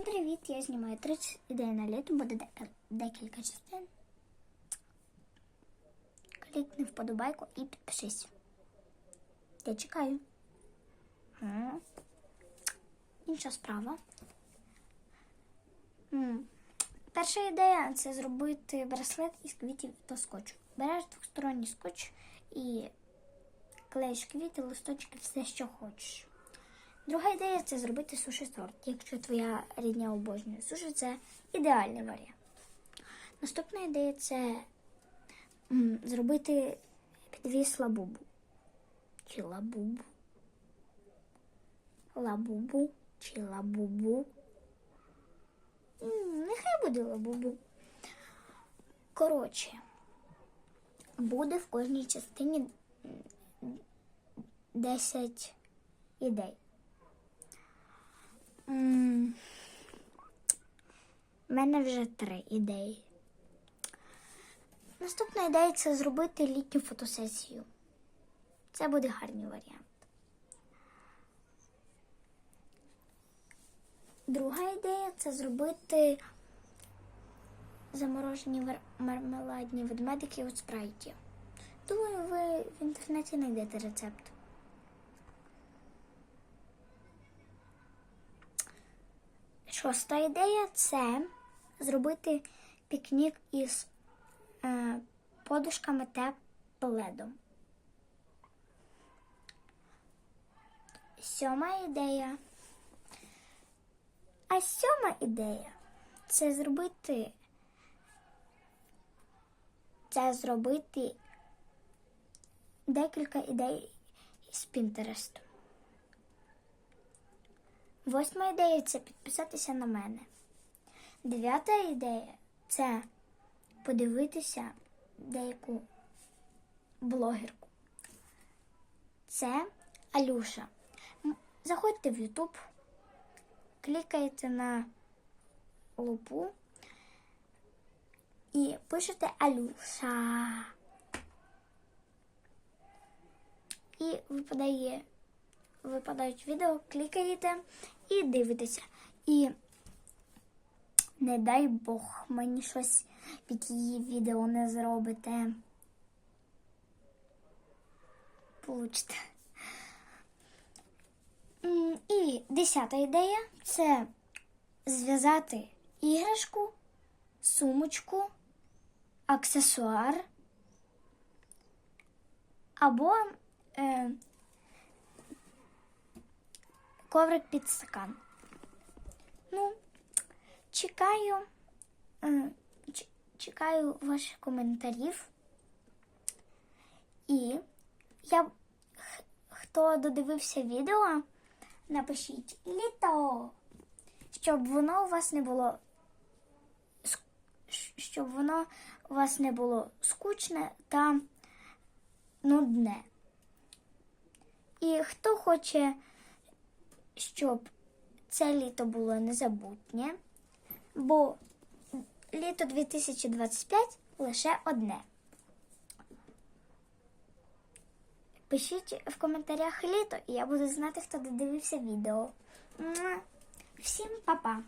Всім привіт! Я знімаю 30 ідей на літо, буде декілька частин. Клікни вподобайку і підпишись. Я чекаю. Інша справа. Перша ідея це зробити браслет із квітів та скотчу. Береш двосторонній скотч і клеїш квіти, листочки, все, що хочеш. Друга ідея це зробити суші торт. Якщо твоя рідня обожнює суші, це ідеальний варіант. Наступна ідея це зробити підвіс лабубу. Чи лабубу. Лабубу чи лабубу. Нехай буде лабубу. Коротше, буде в кожній частині 10 ідей. У мене вже три ідеї. Наступна ідея це зробити літню фотосесію. Це буде гарний варіант. Друга ідея це зробити заморожені мармеладні ведмедики у спрайті. Думаю, ви в інтернеті знайдете рецепт. Шоста ідея це зробити пікнік із е, подушками та пледом. Сьома ідея. А сьома ідея це зробити. Це зробити декілька ідей з Пінтересту. Восьма ідея це підписатися на мене. Дев'ята ідея це подивитися деяку блогерку. Це Алюша. Заходьте в YouTube, клікайте на лупу і пишете Алюша. І випадає випадають відео, клікаєте і дивитеся. І не дай Бог, мені щось під її відео не зробите. Получите. І десята ідея це зв'язати іграшку, сумочку, аксесуар або е, коврик під стакан. Ну, чекаю, е, чекаю ваших коментарів. І я, хто додивився відео, напишіть літо, щоб воно у вас не було щоб воно у вас не було скучне та нудне. І хто хоче щоб це літо було незабутнє, бо літо 2025 лише одне. Пишіть в коментарях літо, і я буду знати, хто додивився відео. Всім па-па!